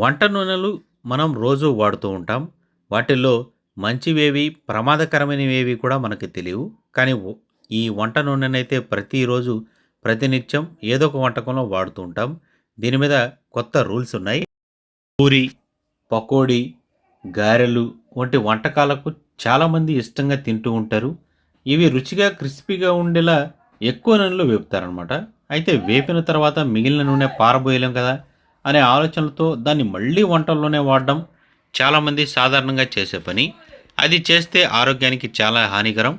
వంట నూనెలు మనం రోజు వాడుతూ ఉంటాం. వాటిల్లో మంచివేవి, ప్రమాదకరమైనవేవి కూడా మనకు తెలియవు. కానీ ఈ వంట నూనెనైతే ప్రతిరోజు, ప్రతినిత్యం ఏదో ఒక వంటకంలో వాడుతూ ఉంటాం. దీని మీద కొత్త రూల్స్ ఉన్నాయి. పూరి, పకోడీ, గారెలు వంటి వంటకాలకు చాలామంది ఇష్టంగా తింటూ ఉంటారు. ఇవి రుచిగా, క్రిస్పీగా ఉండేలా ఎక్కువ నూనెలో వేపుతారనమాట. అయితే వేపిన తర్వాత మిగిలిన నూనె పారబోయలేం కదా! అనే ఆలోచనలతో దాన్ని మళ్ళీ వంటల్లోనే వాడడం చాలామంది సాధారణంగా చేసే పని. అది చేస్తే ఆరోగ్యానికి చాలా హానికరం.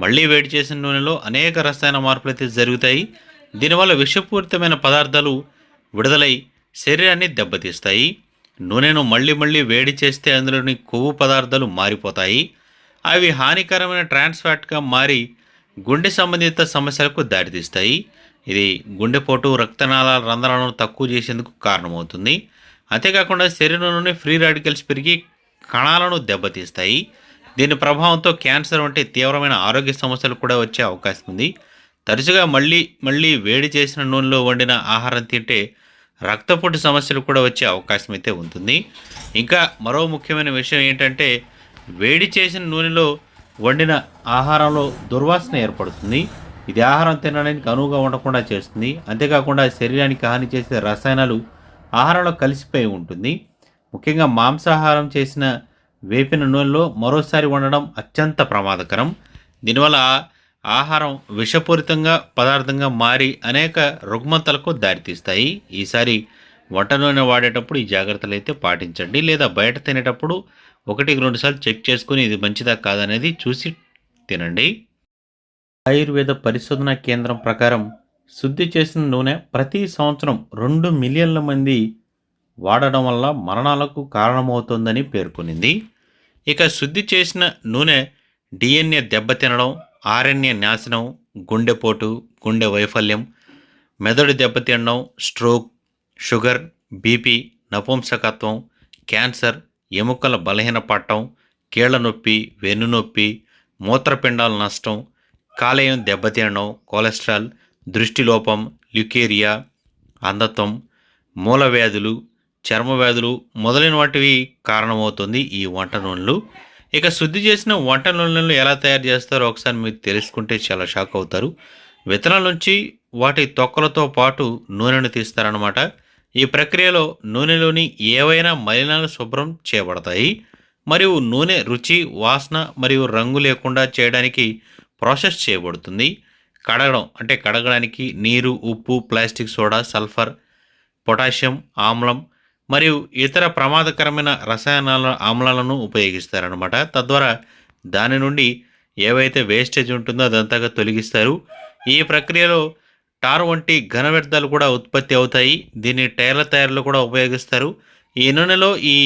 మళ్ళీ వేడి చేసిన నూనెలో అనేక రసాయన మార్పులు అయితే జరుగుతాయి. దీనివల్ల విషపూరితమైన పదార్థాలు విడుదలై శరీరాన్ని దెబ్బతీస్తాయి. నూనెను మళ్ళీ మళ్ళీ వేడి చేస్తే అందులోని కొవ్వు పదార్థాలు మారిపోతాయి. అవి హానికరమైన ట్రాన్స్ ఫ్యాట్‌గా మారి గుండె సంబంధిత సమస్యలకు దారితీస్తాయి. ఇది గుండెపోటు, రక్తనాళాల రంధ్రాలను తక్కువ చేసేందుకు కారణమవుతుంది. అంతేకాకుండా శరీరంలోని ఫ్రీ రాడికల్స్ పెరిగి కణాలను దెబ్బతీస్తాయి. దీని ప్రభావంతో క్యాన్సర్ వంటి తీవ్రమైన ఆరోగ్య సమస్యలు కూడా వచ్చే అవకాశం ఉంది. తరచుగా మళ్ళీ మళ్ళీ వేడి చేసిన నూనెలో వండిన ఆహారం తింటే రక్తపోటు సమస్యలు కూడా వచ్చే అవకాశం అయితే ఉంటుంది. ఇంకా మరో ముఖ్యమైన విషయం ఏంటంటే వేడి చేసిన నూనెలో వండిన ఆహారంలో దుర్వాసన ఏర్పడుతుంది. ఇది ఆహారం తినడానికి అనువుగా ఉండకుండా చేస్తుంది. అంతేకాకుండా శరీరానికి హాని చేసే రసాయనాలు ఆహారంలో కలిసిపోయి ఉంటుంది. ముఖ్యంగా మాంసాహారం చేసిన వేపిన నూనెలో మరోసారి వండడం అత్యంత ప్రమాదకరం. దీనివల్ల ఆహారం విషపూరితంగా పదార్థంగా మారి అనేక రుగ్మతలకు దారితీస్తాయి. ఈసారి వంట నూనె వాడేటప్పుడు ఈ జాగ్రత్తలు అయితే పాటించండి. లేదా బయట తినేటప్పుడు ఒకటికి రెండు సార్లు చెక్ చేసుకుని ఇది మంచిదా కాదనేది చూసి తినండి. ఆయుర్వేద పరిశోధనా కేంద్రం ప్రకారం శుద్ధి చేసిన నూనె ప్రతి సంవత్సరం రెండు మిలియన్ల మంది వాడడం వల్ల మరణాలకు కారణమవుతోందని పేర్కొనింది. ఇక శుద్ధి చేసిన నూనె డిఎన్ఏ దెబ్బతినడం, ఆర్ఎన్ఏ నాశనం, గుండెపోటు, గుండె వైఫల్యం, మెదడు దెబ్బతినడం, స్ట్రోక్, షుగర్, బీపీ, నపుంసకత్వం, క్యాన్సర్, ఎముకల బలహీనపడటం, కీళ్ళ నొప్పి, వెన్నునొప్పి, మూత్రపిండాల నష్టం, కాలేయం దెబ్బతినడం, కొలెస్ట్రాల్, దృష్టిలోపం, ల్యుకేరియా, అంధత్వం, మూలవ్యాధులు, చర్మ వ్యాధులు మొదలైన వాటివి కారణమవుతుంది ఈ వంట నూనెలు. ఇక శుద్ధి చేసిన వంట నూనెలను ఎలా తయారు చేస్తారో ఒకసారి మీరు తెలుసుకుంటే చాలా షాక్ అవుతారు. విత్తనాల నుంచి వాటి తొక్కలతో పాటు నూనెను తీస్తారనమాట ఈ ప్రక్రియలో నూనెలోని ఏవైనా మలినాలు శుభ్రం చేయబడతాయి. మరియు నూనె రుచి, వాసన మరియు రంగు లేకుండా చేయడానికి ప్రాసెస్ చేయబడుతుంది. కడగడం అంటే కడగడానికి నీరు, ఉప్పు, ప్లాస్టిక్ సోడా, సల్ఫర్, పొటాషియం, ఆమ్లం మరియు ఇతర ప్రమాదకరమైన రసాయనాల ఆమ్లాలను ఉపయోగిస్తారనమాట తద్వారా దాని నుండి ఏవైతే వేస్టేజ్ ఉంటుందో అదంతాగా తొలగిస్తారు. ఈ ప్రక్రియలో టార్ వంటి ఘన వ్యర్థాలు కూడా ఉత్పత్తి అవుతాయి. దీన్ని టైర్ల తయారీలో కూడా ఉపయోగిస్తారు. ఈ నూనెలో ఈ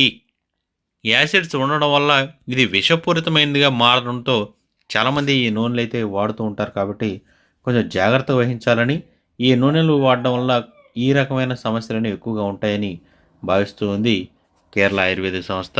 యాసిడ్స్ ఉండడం వల్ల ఇది విషపూరితమైనదిగా మారడంతో చాలామంది ఈ నూనెలు అయితే వాడుతూ ఉంటారు కాబట్టి కొంచెం జాగ్రత్త వహించాలని, ఈ నూనెలు వాడడం వల్ల ఈ రకమైన సమస్యలను ఎక్కువగా ఉంటాయని భావిస్తూ ఉంది కేరళ ఆయుర్వేద సంస్థ.